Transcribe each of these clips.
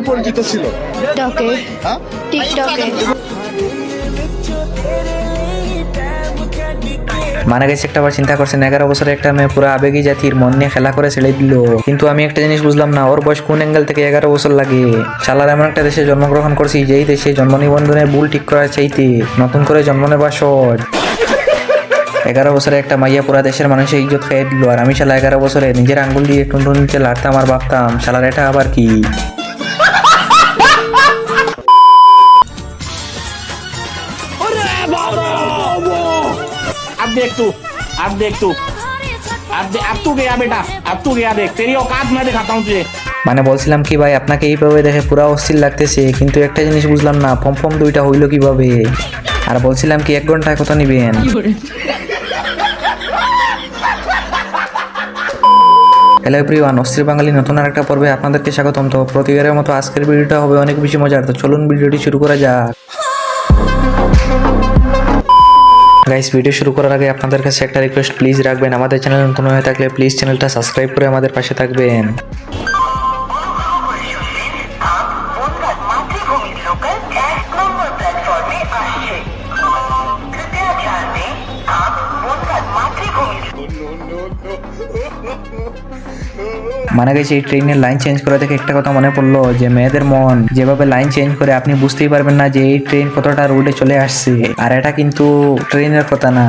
কীভাবে পরিচিত ছিল? টিকটকে। হ্যাঁ? টিকটকে। মানে গেছে একটা বার চিন্তা করছেন এগারো বছরের একটা মেয়ে পুরো আবেগী জাতির মন নিয়ে খেলা করে ছেড়ে দিল। কিন্তু আমি একটা জিনিস বুঝলাম না ওর বয়স কোন অ্যাঙ্গেল থেকে এগারো বছর লাগে? চালার এমন একটা দেশে জন্মগ্রহণ করছি যেই দেশে জন্ম নিবন্ধনের ভুল ঠিক করার চাইতে নতুন করে জন্ম নেবা সহজ। এগারো বছরে একটা মাইয়া পুরা দেশের মানুষের ইজ্জত খেয়ে দিল আর আমি শালা এগারো বছরে নিজের আঙ্গুল দিয়ে টুনটুন নিচে লাড়তাম আর ভাবতাম শালার এটা আবার কি? अब देख तू अब देख तू अब दे- अब तू गया बेटा अब तू गया देख तेरी औकात मैं दिखाता हूँ तुझे মানে বলছিলাম কি ভাই আপনাকে এইভাবে দেখে পুরা অস্থির লাগতেছে কিন্তু একটা জিনিস বুঝলাম না ফম ফম দুইটা হইলো কিভাবে আর বলছিলাম কি এক ঘন্টায় কত নিবেন হ্যালো এভরিওয়ান অস্থির বাঙালি নতুন আর একটা পর্বে আপনাদেরকে স্বাগতম তো প্রতিবারের মতো আজকের ভিডিওটা হবে অনেক বেশি মজার তো চলুন ভিডিওটি শুরু করা যাক গাইস ভিডিও শুরু করার আগে আপনাদের কাছে একটা রিকোয়েস্ট প্লিজ রাখবেন। আমাদের চ্যানেল নতুন হয়ে থাকলে প্লিজ চ্যানেলটা সাবস্ক্রাইব করে আমাদের পাশে থাকবেন। লোকাল মানে গেছে, এই ট্রেনের লাইন চেঞ্জ করা দেখে একটা কথা মনে পড়ল যে, মেয়েদের মন যেভাবে লাইন চেঞ্জ করে আপনি বুঝতেই পারবেন না যে এই ট্রেন কতটা রোডে চলে আসছে। আর এটা কিন্তু ট্রেনের কথা না।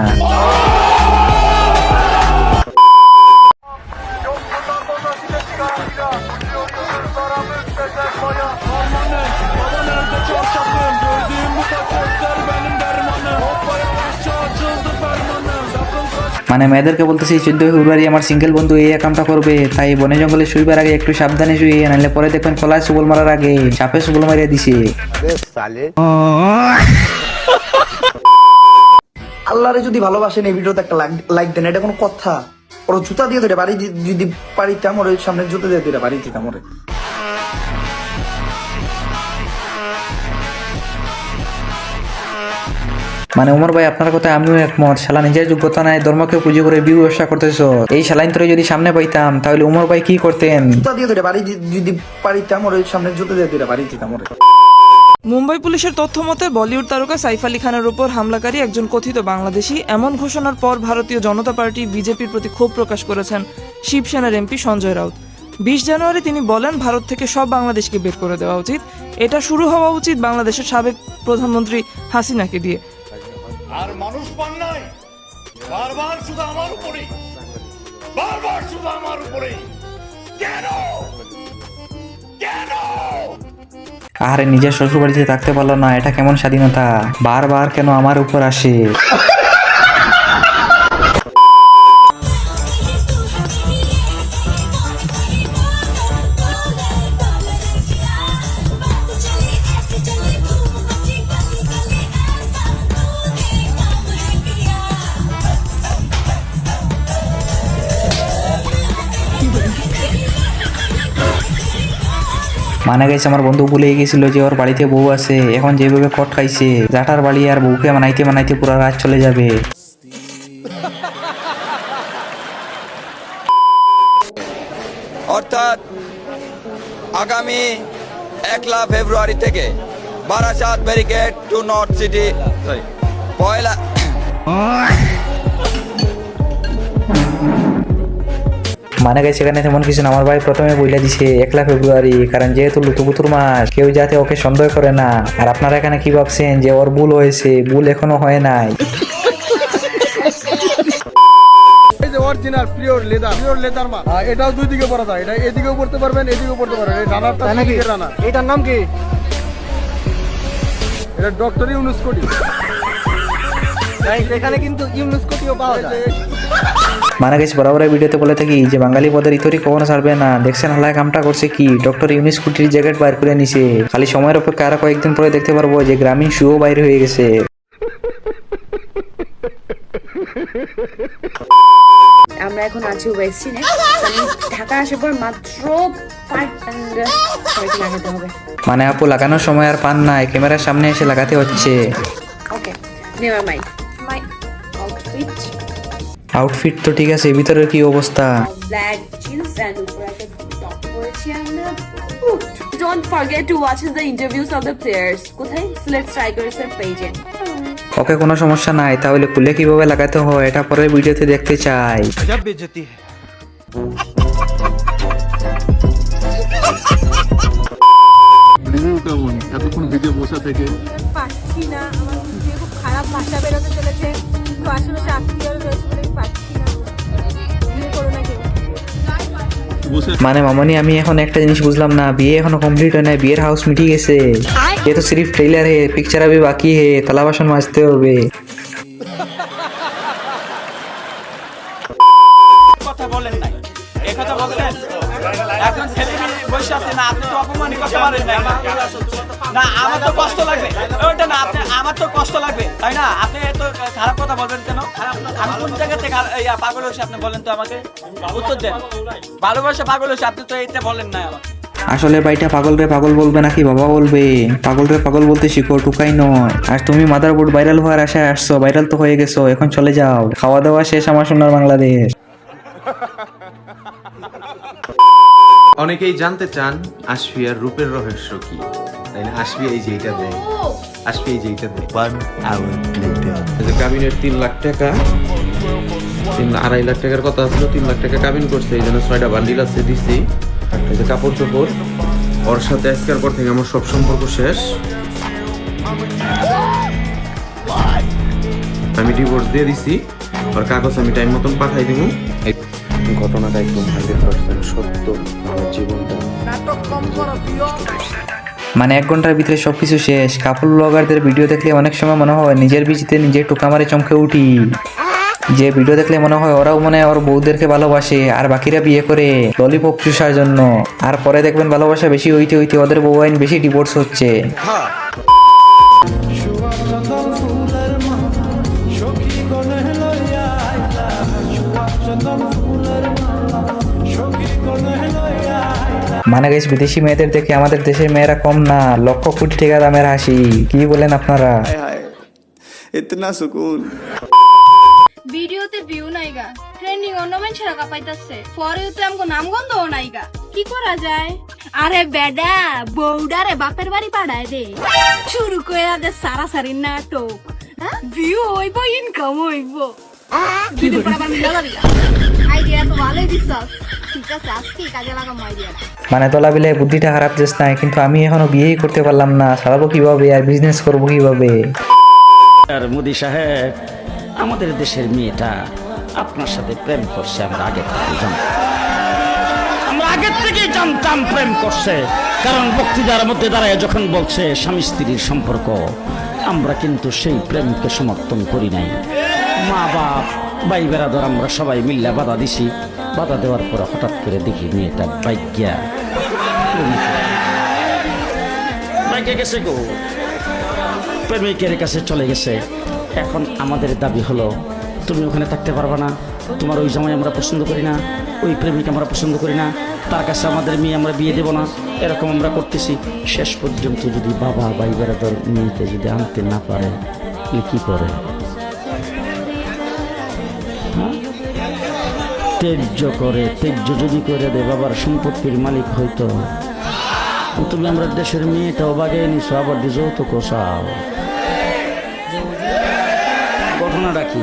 মানে মেয়েদেরকে বলতেছি চোদ্দই ফেব্রুয়ারি আমার সিঙ্গেল বন্ধু এই একামটা করবে তাই বনে জঙ্গলে শুইবার আগে একটু সাবধানে শুয়ে নাহলে পরে দেখবেন কলায় সুবল মারার আগে চাপে সুবল মারিয়ে দিছে। আল্লাহরে যদি ভালোবাসেন এই ভিডিওতে একটা লাইক দেন এটা কোনো কথা। ওর জুতা দিয়ে ধরে বাড়ি যদি বাড়িতাম ওর সামনে জুতা দিয়ে ধরে বাড়ি দিতাম ওরে মানে উমর ভাই আপনার কথা আমিও একমত। শালা নিজের যোগ্যতা নাই ধর্মকে পুজো করে বিয়ে ব্যবসা করতেছো। এই শালাইন তোরে যদি সামনে পাইতাম তাহলে উমর ভাই কি করতেন? জুতা দিয়ে ধরে বাড়ি যদি বাড়িতাম ওর সামনে জুতা দিয়ে ধরে বাড়ি দিতাম ওরে। মুম্বাই পুলিশের তথ্য মতে বলিউড তারকা সাইফ আলী খানের উপর হামলাকারী একজন কথিত বাংলাদেশি এমন ঘোষণার পর ভারতীয় জনতা পার্টি বিজেপির প্রতি ক্ষোভ প্রকাশ করেছেন শিবসেনার এমপি সঞ্জয় রাউত। বিশ জানুয়ারি তিনি বলেন ভারত থেকে সব বাংলাদেশকে বের করে দেওয়া উচিত। এটা শুরু হওয়া উচিত বাংলাদেশের সাবেক প্রধানমন্ত্রী হাসিনাকে দিয়ে। আর মানুষ পান নাই। বারবার শুধু আমার উপরে বারবার শুধু আমার উপরে কেন? কেন? আরে নিজের শ্বশুর বাড়িতে থাকতে পারল না, এটা কেমন স্বাধীনতা? বারবার কেন আমার উপর আসে? মানা গেছে, আমার বন্ধু ভুলে গেছিল যে ওর বাড়িতে বউ আছে। এখন যেভাবে কট খাইছে, জাটার বাড়ি আর বউকে মানাইতে মানাইতে পুরো রাত চলে যাবে। অর্থাৎ আগামী একলা ফেব্রুয়ারি থেকে Barasat barricade to North City পয়লা মানে গেছে এখানে তেমন কিছু না। আমার ভাই প্রথমে বইলা দিছে একলা ফেব্রুয়ারি কারণ যেহেতু লুতুপুতুর মাস কেউ যাতে ওকে সন্দেহ করে না। আর আপনারা এখানে কি ভাবছেন যে ওর ভুল হয়েছে? ভুল এখনও হয় নাই। Original pure leather pure leather মাল এটাও দুই দিকে পরা যায়। এটা এদিকেও পড়তে পারবেন এদিকেও পড়তে পারবেন। এই রানারটা নাকি? রানা এটার নাম কি? এটা ডক্টর ইউনুস কোটি। এখানে কিন্তু ইউনুস কোটিও পাওয়া যায়। মানে গেছে। বরাবর ভিডিওতে বলে থাকি যে বাঙালি পদের ইতরি কখনো ছাড়বে না। দেখছেন হালায় কামটা করছে কি? ডক্টর ইউনিস কুটির জ্যাকেট বাইর করে নিছে। খালি সময়ের অপেক্ষা আরও কয়েকদিন পরে দেখতে পারব যে গ্রামীণ শুও বাইর হয়ে গেছে। আমরা এখন আছি ওয়েস্ট সিনে আমি ঢাকা আসার পর মাত্র লাগাতে হবে। মানে আপু লাগানোর সময় আর পান নাই। ক্যামেরার সামনে এসে লাগাতে হচ্ছে। ওকে নেভার মাই আউটফিট তো ঠিক আছে ভিতরের কি অবস্থা? ব্ল্যাক জিন্স অ্যান্ড উপরে একটা টপ পরেছি আমরা। বুট don't forget to watch the interviews of the কোথায়? Select Strikers এর পেজে। ওকে কোনো সমস্যা নাই তাহলে খুলে কীভাবে লাগাতে হয়? এটা পরের ভিডিওতে দেখতে চাই। পাচ্ছি না আমার খুব খারাপ ভাষা বেরোতে চলেছে তো আত্মীয় রয়েছে মানে মামনি আমি এখন একটা জিনিস বুঝলাম না। বিয়ে এখনও কমপ্লিট হয় না বিয়ের হাউস মিটি গেছে। এ তো সিরিফ ট্রেলার হে পিকচার আবি বাকি হে তালা বাসন মাজতে হবে। কথা বলেন এখন ছেলে বসে আছে না আপনি তো অপমানই কথা বলেন না না আমার তো কষ্ট লাগবে। ওটা না আপনি আমার তো কষ্ট লাগবে তাই না? আপনি এত খারাপ কথা বলবেন কেন? আমি কোন জায়গা থেকে পাগল হয়েছে আপনি বলেন তো আমাকে। উত্তর দেন। ভালোবাসা পাগল হয়েছে আপনি তো এটা বলেন না আমাকে আসলে ভাইটা পাগল রে পাগল বলবে নাকি? বাবা বলবে। পাগল রে পাগল বলতে শিখো টুকাই নয়। আর তুমি মাদার বোর্ড ভাইরাল হওয়ার আশায় আসছো ভাইরাল তো হয়ে গেছো এখন চলে যাও। খাওয়া দাওয়া শেষ আমার সোনার বাংলাদেশ। অনেকেই জানতে চান আশফিয়ার রূপের রহস্য কি? তাই না? আশফিয়া এই যে এইটা দেয় আশফিয়া এই যে এইটা দেয় ওয়ান আওয়ার লেটার কাবিনের তিন লাখ টাকা। তিন আড়াই লাখ টাকার কথা ছিল তিন লাখ টাকা কাবিন করছে এই জন্য ছয়টা বান্ডিল আছে দিছি। এই যে কাপড় চোপড়। ওর সাথে আজকের পর থেকে আমার সব সম্পর্ক শেষ। আমি ডিভোর্স দিয়ে দিছি। আর কাগজ আমি টাইম মতন পাঠাই দিব। এই ঘটনাটা একদম হান্ড্রেড পার্সেন্ট সত্য আমার জীবনটা। মানে এক ঘণ্টার ভিতরে সব কিছু শেষ। কাপল ব্লগারদের ভিডিও দেখলে অনেক সময় মনে হয় নিজের বিচিতে নিজে টোকা মারে চমকে উঠি। যে ভিডিও দেখলে মনে হয় ওরাও মনে হয় ওর বউদেরকে ভালোবাসে, আর বাকিরা বিয়ে করে ললিপপ চুষার জন্য। আর পরে দেখবেন ভালোবাসা বেশি হইতে হইতে ওদের বউ আইন বেশি ডিভোর্স হচ্ছে। মানে গেছে বিদেশি মেয়েদের দেখে আমাদের দেশের মেয়েরা কম না লক্ষ কোটি টাকা দামের হাসি। কি বলেন আপনারা? ভিডিওতে ভিউ নাইগা ট্রেন্ডিং অর্নামেন্ট ছাড়া কাপাইতাছে। পরে তো আমগো নাম গন্ধও নাইগা কি করা যায়? আরে বেডা বউডারে বাপের বাড়ি পাড়ায় দে। শুরু করে দে সারা সারি নাটক। ভিউ হইব ইনকাম হইব। পর আবার মিলা আইডিয়া তো ভালোই দিছ ঠিক আছে আজকে কাজে লাগাম আইডিয়াটা মানে তোলা বিলে বুদ্ধিটা খারাপ যেস নাই কিন্তু আমি এখনও বিয়েই করতে পারলাম না চালাবো কীভাবে আর বিজনেস করব কীভাবে? আর মোদি সাহেব আমাদের দেশের মেয়েটা আপনার সাথে প্রেম করছে আমরা আগে আমরা আগের থেকেই জানতাম প্রেম করছে কারণ বক্তৃতার মধ্যে দাঁড়ায় যখন বলছে স্বামী স্ত্রীর সম্পর্ক আমরা কিন্তু সেই প্রেমকে সমর্থন করি নাই। মা বাপ ভাই বেড়াদর, আমরা সবাই মিল্লা বাধা দিছি। বাধা দেওয়ার পরে হঠাৎ করে দেখি মেয়েটা বাইজ্ঞা। বাইকে গেছে গো। প্রেমিকের কাছে চলে গেছে। এখন আমাদের দাবি হলো, তুমি ওখানে থাকতে পারবে না। তোমার ওই জামাই আমরা পছন্দ করি না, ওই প্রেমিক আমরা পছন্দ করি না। তার কাছে আমাদের মেয়ে আমরা বিয়ে দেবো না। এরকম আমরা করতেছি। শেষ পর্যন্ত যদি বাবা ভাই বেড়াদার মেয়েকে যদি আনতে না পারে কি করে? তেজ্য করে তেজ্য যদি করে দেয়, বাবার সম্পত্তির মালিক হইতো। তুমি আমরা দেশের মেয়েটাও বাগিয়ে নিছো, আবার দিয়ে যৌতুক চাও ঘটনাটা কি?